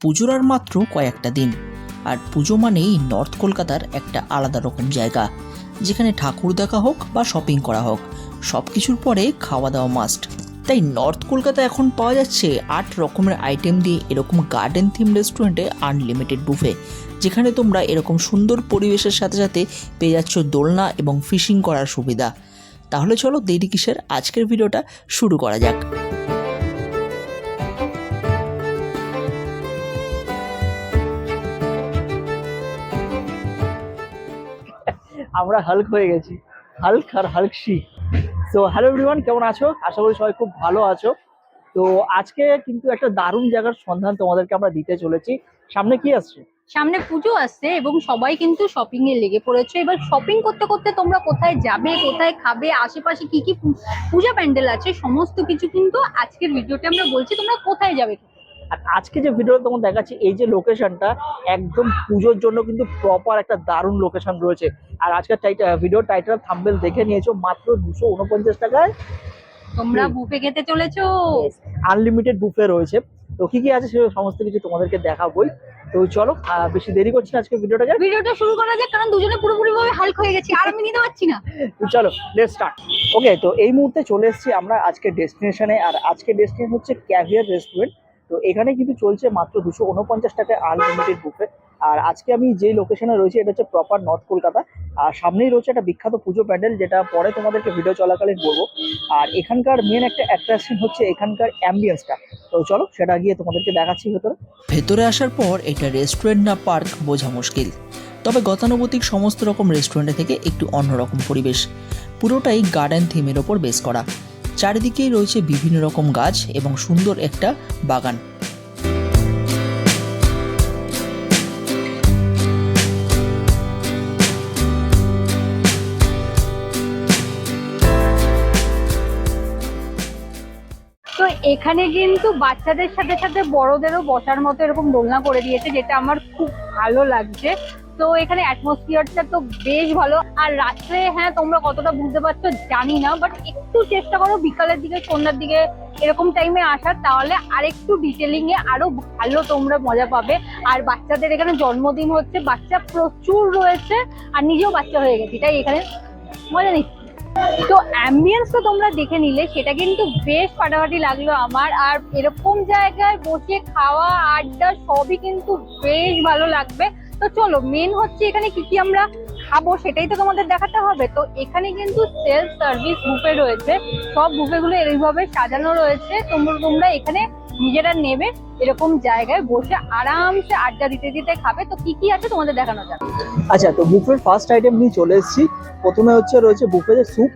পুজোর আর মাত্র কয়েকটা দিন। আর পুজো মানেই নর্থ কলকাতার একটা আলাদা রকম জায়গা, যেখানে ঠাকুর দেখা হোক বা শপিং করা হোক সব কিছুর পরে খাওয়া দাওয়া মাস্ট তাই নর্থ কলকাতা এখন পাওয়া যাচ্ছে আট রকমের আইটেম দিয়ে এরকম গার্ডেন থিম রেস্টুরেন্টে আনলিমিটেড বুফে যেখানে তোমরা এরকম সুন্দর পরিবেশের সাথে সাথে পেয়ে যাচ্ছ দোলনা এবং ফিশিং করার সুবিধা। তাহলে চলো দেরি কিসের? আজকের ভিডিওটা শুরু করা যাক। আমরা হাল্ক হয়ে গেছি। হাল্ক আর হাল্ক শি তো হ্যালো এভরিওয়ান কেমন আছো? আশা করি সবাই খুব ভালো আছো। তো, আজকে কিন্তু একটা দারুণ জায়গার সন্ধান তোমাদেরকে আমরা দিতে চলেছি। সামনে কি আসছে? সামনে পুজো আসছে এবং সবাই কিন্তু শপিং এ লেগে পড়েছে। এবার শপিং করতে করতে তোমরা কোথায় যাবে, কোথায় খাবে, আশেপাশে কি কি পূজা প্যান্ডেল আছে, সমস্ত কিছু কিন্তু আজকের ভিডিওতে আমরা বলছি। তোমরা কোথায় যাবে? আর আজকে যে ভিডিও তোমার দেখাচ্ছি এই যে লোকেশনটা একদম পুজোর জন্য কিন্তু প্রপার একটা দারুণ লোকেশন রয়েছে। আর আজকের ভিডিও টাইটেল থাম্বেল দেখে নিয়েছো মাত্র দুশো উনপঞ্চাশ টাকায়। তোমরা। বুফে খেতে চলেছো? আনলিমিটেড বুফে রয়েছে। তো কি কি আছে সে সমস্ত কিছু তোমাদেরকে দেখাবোই। তো চলো বেশি দেরি করছি না আজকে ভিডিওটাকে ভিডিওটা শুরু করা যাক কারণ দুজনে পুরোপুরি ভাবে হালকা হয়ে গেছি আর আমি নিতে পারছি না। তো চলো লেট স্টার্ট ওকে তো এই মুহূর্তে চলে এসেছি আমরা আজকে ডেস্টিনেশনে আর আজকে ডেস্টিনেশন হচ্ছে ক্যাভিয়ার রেস্টুরেন্ট তো এখানে কিন্তু চলছে মাত্র দুশো উনপঞ্চাশ টাকায় আনলিমিটেড বুফে আর আজকে আমি যে লোকেশনে রয়েছি, এটা হচ্ছে প্রপার নর্থ কলকাতা। আর সামনেই রয়েছে একটা বিখ্যাত পুজো প্যান্ডেল, যেটা পরে তোমাদেরকে ভিডিও চলাকালীন বলব। আর এখানকার মেন একটা অ্যাট্রাকশন হচ্ছে এখানকার অ্যাম্বিয়েন্সটা তো চলো, সেটা গিয়ে তোমাদেরকে দেখাচ্ছি ভেতরে। ভেতরে আসার পর এটা রেস্টুরেন্ট না পার্ক বোঝা মুশকিল। তবে গতানুগতিক সমস্ত রকম রেস্টুরেন্টে থেকে একটু অন্যরকম পরিবেশ। পুরোটাই গার্ডেন থিমের ওপর বেস করা। চারিদিকেই রয়েছে বিভিন্ন রকম গাছ এবং সুন্দর একটা বাগান। এখানে কিন্তু বাচ্চাদের সাথে সাথে বড়দেরও বসার মতো এরকম দোলনা করে দিয়েছে, যেটা আমার খুব ভালো লাগছে। তো এখানে অ্যাটমসফিয়ারটা তো বেশ ভালো। আর রাত্রে হ্যাঁ তোমরা কতটা বুঝতে পারছ জানি না বাট একটু চেষ্টা করো বিকালের দিকে, সন্ধ্যার দিকে এরকম টাইমে আসার, তাহলে আরেকটু ডিটেলিং এ আরও ভালো তোমরা মজা পাবে। আর বাচ্চাদের এখানে জন্মদিন হচ্ছে, বাচ্চা প্রচুর রয়েছে, আর নিজেও বাচ্চা হয়ে গেছি তাই এখানে মজা নিচ্ছি। তো অ্যাম্বিয়েন্স তো তোমরা দেখে নিলে, সেটা কিন্তু বেশ ফাটাফাটি লাগল আমার। আর এরকম জায়গায় বসে খাওয়া, আড্ডা, সবই কিন্তু বেশ ভালো লাগবে। তো চলো মেন হচ্ছে এখানে কি কি আমরা খাব সেটাই তো তোমাদের দেখাতে হবে। তো এখানে কিন্তু সেলফ সার্ভিস বুফে রয়েছে। সব বুফে গুলো এইভাবে সাজানো রয়েছে। তোমরা তোমরা এখানে নিজেরা নেবে এরকম জায়গায় বসে আরামসে আড্ডা দিতে দিতে খাবে। তো কি কি আছে তোমাদের দেখানো যাবে আচ্ছা তো বুফের ফার্স্ট আইটেম নিয়ে চলে এসেছি। প্রথমে হচ্ছে রয়েছে বুফেতে স্যুপ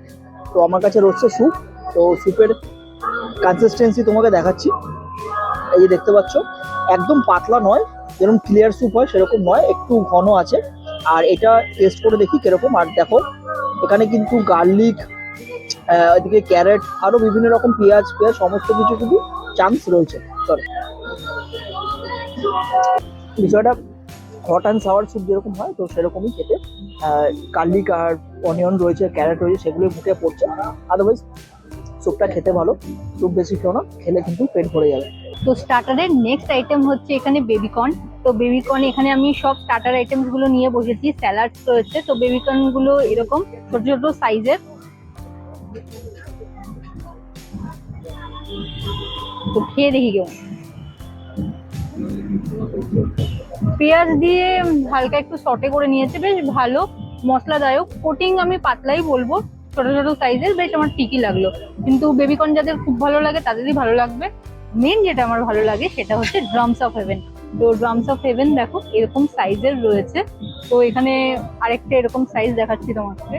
তো আমার কাছে রয়েছে স্যুপ তো স্যুপের কনসিস্টেন্সি তোমাকে দেখাচ্ছি। এই যে দেখতে পাচ্ছ, একদম পাতলা নয়। যেরকম ক্লিয়ার স্যুপ হয়, সেরকম নয়, একটু ঘন আছে। আর এটা টেস্ট করে দেখি কীরকম। আর দেখো, এখানে কিন্তু গার্লিক এদিকে ক্যারেট আরও বিভিন্ন রকম পেঁয়াজ পেঁয়াজ, সমস্ত কিছু কিন্তু চান্স রয়েছে। সরি বিষয়টা হট অ্যান্ড সাওয়ার স্যুপ যেরকম হয়, তো সেরকমই খেতে। গার্লিক আর অনিয়ন রয়েছে ক্যারেট রয়েছে সেগুলো মুখে পড়ছে। আদারওয়াইজ স্যুপটা খেতে ভালো। স্যুপ বেশি খেও না, খেলে কিন্তু পেট ভরে যাবে। তো স্টার্টারের নেক্সট আইটেম হচ্ছে এখানে বেবিকর্ন তো বেবিকর্ন এখানে আমি সব স্টার্টার আইটেমসগুলো নিয়ে বসেছি স্যালাড রয়েছে, তো বেবিকর্নগুলো এরকম ছোট ছোট সাইজের তো খেয়ে দেখি কেমন। পেঁয়াজ দিয়ে হালকা একটু সটে করে নিয়েছে, বেশ ভালো, মশলাদায়ক। কোটিং আমি পাতলাই বলব, ছোট ছোট সাইজের বেশ আমার ঠিকই লাগল। কিন্তু বেবিকর্ন যাদের খুব ভালো লাগে, তাদেরই ভালো লাগবে। মেন যেটা আমার ভালো লাগে, সেটা হচ্ছে drums of heaven drums of heaven দেখো, এরকম সাইজের রয়েছে। তো এখানে আরেকটা এরকম সাইজ দেখাচ্ছি তোমাকে।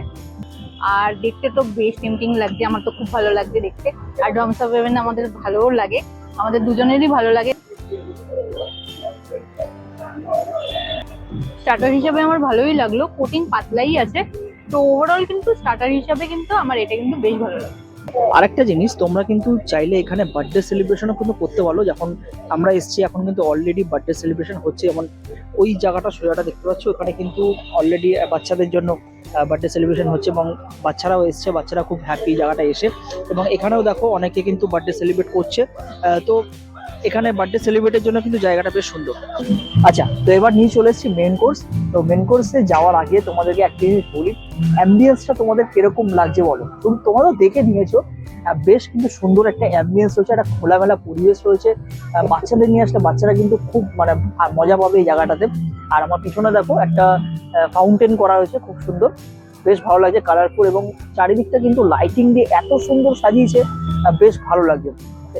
আর দেখতে তো বেশ টেম্পটিং লাগছে, আমার তো খুব ভালো লাগছে দেখতে। আর ড্রামস অফ হেভেন আমাদের ভালোও লাগে, আমাদের দুজনেরই ভালো লাগে। স্টার্টার হিসাবে আমার ভালোই লাগল কোটিং পাতলাই আছে। তো ওভারঅল কিন্তু স্টার্টার হিসাবে কিন্তু আমার এটা কিন্তু বেশ ভালো লাগে আরেকটা জিনিস, তোমরা কিন্তু চাইলে এখানে বার্থডে সেলিব্রেশনও কিন্তু করতে পারো। যখন আমরা এসছি, এখন কিন্তু অলরেডি বার্থডে সেলিব্রেশন হচ্ছে। যেমন ওই জায়গাটা সোজাটা দেখতে পাচ্ছ, ওখানে কিন্তু অলরেডি বাচ্চাদের জন্য বার্থডে সেলিব্রেশন হচ্ছে এবং বাচ্চারাও এসছে, বাচ্চারা খুব হ্যাপি জায়গাটা এসে। এবং এখানেও দেখো, অনেকে কিন্তু বার্থডে সেলিব্রেট করছে। তো এখানে বার্থডে সেলিব্রেটের জন্য কিন্তু জায়গাটা বেশ সুন্দর। আচ্ছা তো এবার নিয়ে চলে এসেছি মেন কোর্স তো মেন কোর্সে যাওয়ার আগে তোমাদেরকে একটা জিনিস বলি অ্যাম্বিয়েন্সটা তোমাদের কীরকম লাগছে বলো? তুমি তোমরা দেখে নিয়েছো বেশ কিন্তু সুন্দর একটা অ্যাম্বিয়েন্স রয়েছে, একটা খোলামেলা পরিবেশ রয়েছে। বাচ্চাদের নিয়ে আসলে বাচ্চারা কিন্তু খুব মানে মজা পাবে এই জায়গাটাতে। আর আমার পিছনে দেখো একটা ফাউন্টেন করা হয়েছে, খুব সুন্দর। বেশ ভালো লাগছে কালারফুল এবং চারিদিকটা কিন্তু লাইটিং দিয়ে এত সুন্দর সাজিয়েছে বেশ ভালো লাগছে।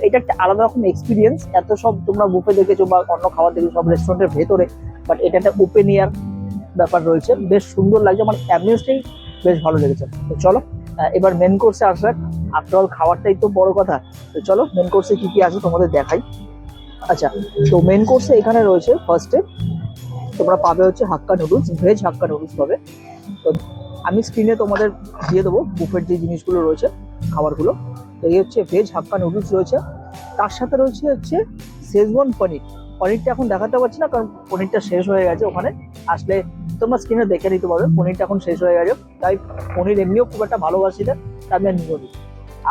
এটা একটা আলাদা রকম এক্সপিরিয়েন্স এত সব তোমরা বুফে দেখেছ বা অন্য খাবার দেখেছ, সব রেস্টুরেন্টের ভেতরে বাট এটা একটা ওপেন এয়ার ব্যাপার রয়েছে। বেশ সুন্দর লাগছে আমার অ্যাম্বিয়েন্সটাই বেশ ভালো লেগেছে। তো চলো এবার মেন কোর্সে আসার আফটার অল খাবারটাই তো বড় কথা। তো চলো মেন কোর্সে কি কি আছে তোমাদের দেখাই। আচ্ছা তো মেন কোর্সে এখানে রয়েছে ফার্স্টে তোমরা পাবে হচ্ছে hakka noodles veg hakka noodles পাবে। তো আমি স্ক্রিনে তোমাদের দিয়ে দেবো বুফের যে জিনিসগুলো রয়েছে, খাবারগুলো। এই হচ্ছে ভেজ হাক্কা নুডলস রয়েছে। তার সাথে রয়েছে হচ্ছে শেজওয়ান পনির। পনিরটা এখন দেখাতে পারছি না, কারণ পনিরটা শেষ হয়ে গেছে ওখানে। আসলে তোমরা স্ক্রিনে দেখে নিতে পারবে পনিরটা এখন শেষ হয়ে গেছে। তাই পনির এমনিও খুব একটা ভালোবাসি না তাই আমি আর নিব নি।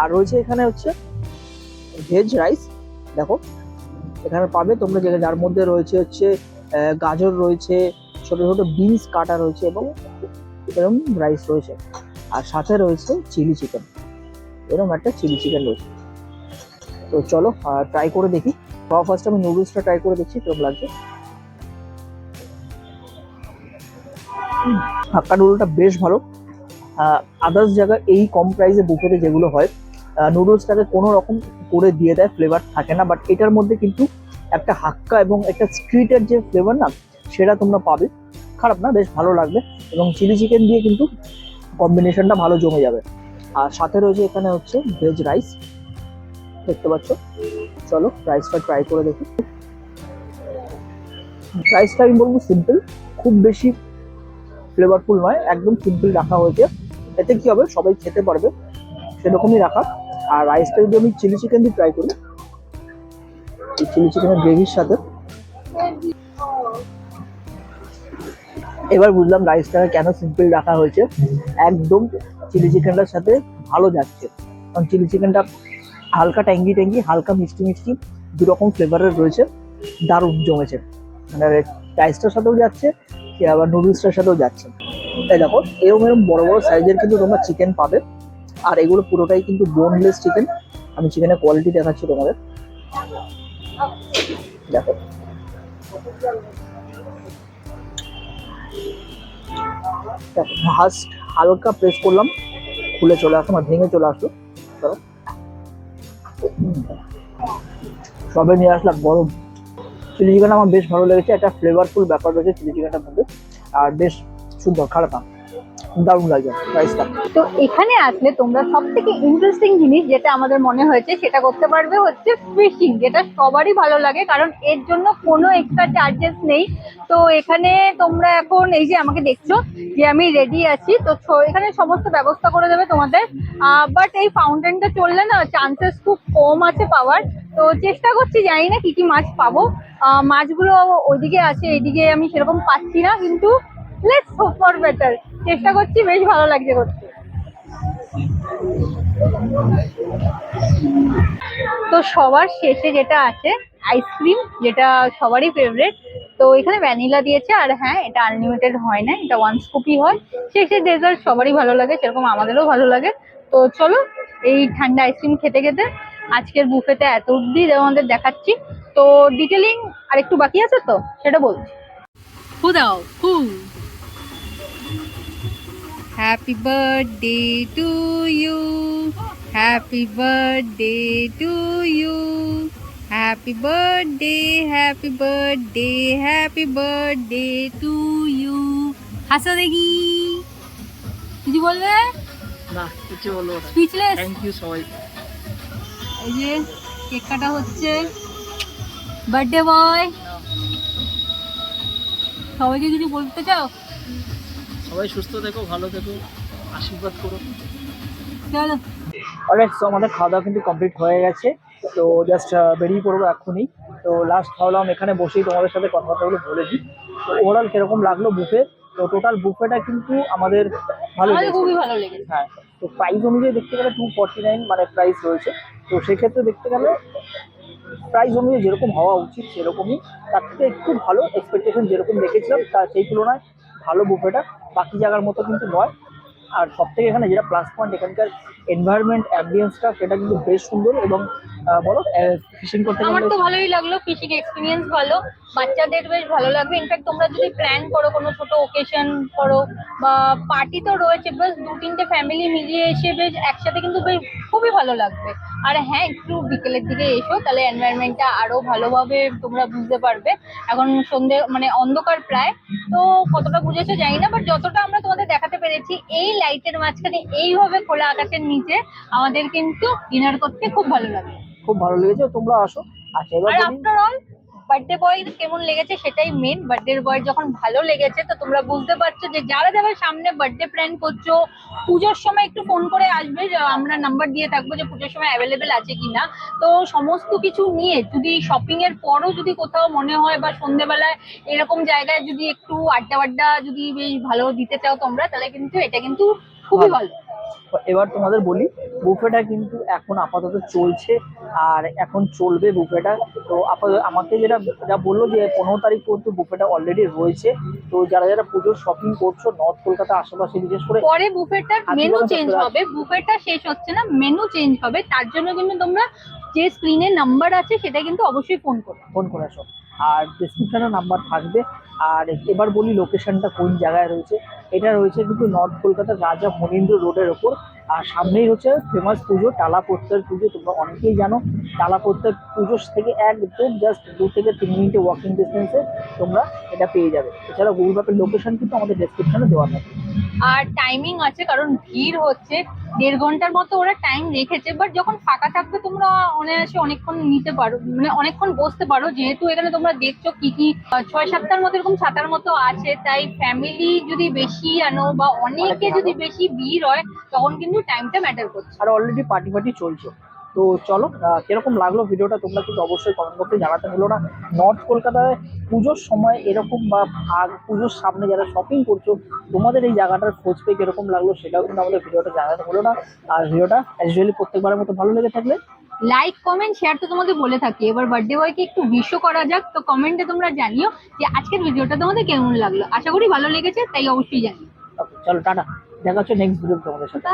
আর রয়েছে এখানে হচ্ছে ভেজ রাইস দেখো, এখানে পাবে তোমরা যেটা যার মধ্যে রয়েছে হচ্ছে গাজর রয়েছে, ছোট ছোট বিনস কাটা রয়েছে, এবং এরকম রাইস রয়েছে। আর সাথে রয়েছে চিলি চিকেন এরকম একটা চিলি চিকেন রয়েছে তো চলো ট্রাই করে দেখি। সব ফার্স্ট আমি নুডলসটা ট্রাই করে দেখছি, কেমন লাগছে। হাক্কা নুডলটা বেশ ভালো। আদার্স জায়গায় এই কম প্রাইসে বুফেতে যেগুলো হয় নুডলসটাকে কোনো রকম করে দিয়ে দেয় ফ্লেভার থাকে না। বাট এটার মধ্যে কিন্তু একটা হাক্কা এবং একটা স্ট্রিটের যে ফ্লেভার না, সেটা তোমরা পাবে। খারাপ না, বেশ ভালো লাগবে। এবং চিলি চিকেন দিয়ে কিন্তু কম্বিনেশনটা ভালো জমে যাবে। আর সাথে রয়েছে এখানে হচ্ছে ভেজ রাইস দেখতে পাচ্ছ? চলো রাইসটা ট্রাই করে দেখি। রাইসটা আমি বলব সিম্পল খুব বেশি ফ্লেভারফুল নয়, একদম সিম্পল রাখা হয়েছে। এতে কি হবে? সবাই খেতে পারবে, সেরকমই রাখা। আর রাইসটা যদি আমি চিলি চিকেন দিয়ে ট্রাই করি চিলি চিকেনের গ্রেভির সাথে এবার বুঝলাম রাইসটাকে কেন সিম্পল রাখা হয়েছে। একদম চিলি চিকেনটার সাথে ভালো যাচ্ছে। কারণ চিলি চিকেনটা হালকা ট্যাঙ্গি ট্যাঙ্গি হালকা মিষ্টি মিষ্টি দু রকম ফ্লেভারের রয়েছে। দারুণ জমেছে। মানে রাইসটার সাথেও যাচ্ছে কি আবার নুডলসটার সাথেও যাচ্ছে। তাই দেখো, এরকম এরকম বড় বড় সাইজের কিন্তু তোমরা চিকেন পাবে। আর এগুলো পুরোটাই কিন্তু বোনলেস চিকেন আমি চিকেনের কোয়ালিটি দেখাচ্ছি তোমাদের। দেখো। ফার্স্ট হালকা প্রেস করলাম, খুলে চলে আসলো মানে ভেঙে চলে আসলো। সবে নিয়ে আসলাম গরম। চিলি চিকেন আমার বেশ ভালো লেগেছে, একটা ফ্লেভারফুল ব্যাপার রয়েছে চিলি চিকেনটার মধ্যে, আর বেশ সুন্দর, খারাপ না। দারুণ লাগছে রাইসটা তো এখানে আসলে তোমরা সব থেকে ইন্টারেস্টিং জিনিস যেটা আমাদের মনে হয়েছে, সেটা করতে পারবে হচ্ছে ফিশিং যেটা সবারই ভালো লাগে, কারণ এর জন্য কোনো এক্সট্রা চার্জেস নেই। তো এখানে তোমরা এখন, এই যে আমাকে দেখছ যে আমি রেডি আছি, তো এখানে সমস্ত ব্যবস্থা করে দেবে তোমাদের। বাট এই ফাউন্টেনটা চললে না চান্সেস খুব কম আছে পাওয়ার। তো চেষ্টা করছি, জানি না কি কি মাছ পাবো। মাছগুলো ওইদিকে আছে এইদিকে আমি সেরকম পাচ্ছি না, কিন্তু লেটস হোপ ফর বেটার চেষ্টা করছি, বেশ ভালো লাগছে করতে। তো সবার শেষে যেটা আছে আইসক্রিম যেটা সবারই ফেভারিট তো এখানে ভ্যানিলা দিয়েছে, আর হ্যাঁ এটা আনলিমিটেড হয় না, এটা ওয়ান স্কুপই হয়। শেষে ডেজার্ট সবারই ভালো লাগে, সেরকম আমাদেরও ভালো লাগে। তো চলো, এই ঠান্ডা আইসক্রিম খেতে খেতে আজকের বুফেতে এত অব্দি আমাদের দেখাচ্ছি। তো ডিটেলিং আর একটু বাকি আছে তো? সেটা বলছি। হু দাও হু happy birthday to you happy birthday to you happy birthday happy birthday happy birthday to you হাসো দেখি কিছু বলবে না কিছু বলব স্পিচলেস থ্যাংক ইউ সবাই। এই যে কেক কাটা হচ্ছে বার্থডে বয় সবাইকে কিছু বলতে চাও? সবাই সুস্থ থেকো ভালো থেকো আশীর্বাদ করো। চলো অলরাইট সো আমাদের খাওয়া দাওয়া কিন্তু কমপ্লিট হয়ে গেছে। তো জাস্ট বেরিয়ে পড়ব এক্ষুনি। তো লাস্ট ভাবলাম এখানে বসেই তোমাদের সাথে কথাবার্তাগুলো বলে দিই। তো ওভারঅল কীরকম লাগল বুফে তো টোটাল বুফেটা কিন্তু আমাদের ভালো লেগেছে। খুবই ভালো লেগেছে। হ্যাঁ তো প্রাইস অনুযায়ী দেখতে গেলে টু ফর্টি নাইন মানে প্রাইস রয়েছে। তো সেক্ষেত্রে দেখতে গেলে প্রাইস অনুযায়ী যেরকম হওয়া উচিত সেরকমই। তার থেকে একটু ভালো এক্সপেকটেশন যেরকম দেখেছিলাম তার সেই তুলনায় ভালো বুফেটা বাকি জায়গার মতো কিন্তু নয়। আর সব থেকে এখানে যেটা প্লাস পয়েন্ট এখানকার এনভায়রনমেন্ট অ্যাম্বিয়েন্সটা সেটা কিন্তু বেশ সুন্দর এবং বলো ফিশিং করতে আমার তো ভালোই লাগল ফিশিং এক্সপিরিয়েন্স ভালো, বাচ্চাদের বেশ ভালো লাগবে। ইনফ্যাক্ট তোমরা যদি প্ল্যান করো কোনো ছোট ওকেশন করো, বা পার্টি তো রয়েছে বেশ দু তিনটে ফ্যামিলি মিলিয়ে এসে বেশ একসাথে কিন্তু বেশ খুবই ভালো লাগবে। আর হ্যাঁ একটু বিকেলের দিকে এসো তাহলে এনভায়রনমেন্টটা আরও ভালোভাবে তোমরা বুঝতে পারবে। এখন সন্ধে মানে অন্ধকার প্রায় তো কতটা বুঝেছ জানি না বাট যতটা আমরা তোমাদের দেখাতে পেরেছি এই লাইটের মাঝখানে এইভাবে খোলা আকাশের নিচে আমাদের কিন্তু ডিনার করতে খুব ভালো লাগে। খুব ভালো লেগেছে তোমরা আসো। আর আফটার অল বার্থডে বয় কেমন লেগেছে সেটাই মেন বার্থডে বয় যখন ভালো লেগেছে তো তোমরা বুঝতে পারছ যে যারা যারা সামনে বার্থডে প্ল্যান করছ পুজোর সময় একটু ফোন করে আসবে আমরা নাম্বার দিয়ে থাকব যে পুজোর সময় অ্যাভেলেবেল আছে কিনা। তো সমস্ত কিছু নিয়ে যদি শপিং এর পরও যদি কোথাও মনে হয় বা সন্ধেবেলায় এরকম জায়গায় যদি একটু আড্ডা আড্ডা যদি বেশ ভালো দিতে চাও তোমরা তাহলে কিন্তু এটা কিন্তু খুবই ভালো। এবার তোমাদের বলি বুফেটা কিন্তু এখন আপাতত চলছে আর এখন চলবে বুফেটা তো আপাতত আমাকে যেটা যা বলল যে পনেরো তারিখ পর্যন্ত বুফেটা অলরেডি রয়েছে। তো যারা যারা পুজোর শপিং করছ নর্থ কলকাতা আশেপাশে বিশেষ করে পরে বুফেটার আজকে মেনু চেঞ্জ হবে বুফেটা শেষ হচ্ছে না মেনু চেঞ্জ হবে তার জন্য কিন্তু তোমরা যে স্ক্রিনে নাম্বার আছে সেটা কিন্তু অবশ্যই ফোন করো। ফোন করে আসো। আর ডিসক্রিপশনে নাম্বার থাকবে। আর এবার বলি লোকেশনটা কোন জায়গায় রয়েছে। এটা রয়েছে কিন্তু নর্থ কলকাতার রাজা মনীন্দ্র রোডের ওপর। আর সামনেই হচ্ছে ফেমাস পুজো টালা পুজো তোমরা অনেকেই জানো। টালা প্রত্যয় পুজো থেকে একদম জাস্ট দু থেকে তিন মিনিটে ওয়াকিং ডিস্টেন্সে তোমরা এটা পেয়ে যাবে। এছাড়া গুগল ম্যাপের লোকেশন কিন্তু আমাদের ডেসক্রিপশনে দেওয়া থাকে। আর টাইমিং আছে কারণ ভিড় হচ্ছে। দেড় ঘণ্টার মতো ওরা টাইম রেখেছে বাট যখন ফাঁকা থাকবে তোমরা অনায়াসে অনেকক্ষণ নিতে পারো মানে অনেকক্ষণ বসতে পারো। যেহেতু এখানে তোমরা দেখছ কি কি ছয় সাতটার মতো এরকম ছাতার মতো আছে তাই ফ্যামিলি যদি বেশি আনো বা অনেকে যদি বেশি ভিড় হয় তখন কিন্তু টাইমটা ম্যাটার করছে। আর অলরেডি পার্টি পার্টি চলছে। তো চলো কীরকম লাগল ভিডিওটা তোমরা কিন্তু অবশ্যই কমেন্ট বক্সে জানাতে হলো না। নর্থ কলকাতায় পুজোর সময় এরকম বা পুজোর সামনে যারা শপিং করছ তোমাদের এই জায়গাটার খোঁজ পেয়ে কীরকম লাগল সেটাও কিন্তু আমাদের ভিডিওটা জানাতে হলো না। আর ভিডিওটা অ্যাজ প্রত্যেকবারের মতো ভালো লেগে থাকলে লাইক কমেন্ট শেয়ার তো তোমাকে বলে থাকি। এবার বার্থডে বয়কে একটু উইশও করা যাক। তো কমেন্টে তোমরা জানিও যে আজকের ভিডিওটা তোমাদের কেমন লাগল। আশা করি ভালো লেগেছে তাই অবশ্যই জানিও। চলো টাটা। দেখা হচ্ছে নেক্সট ভিডিও তোমাদের সাথে।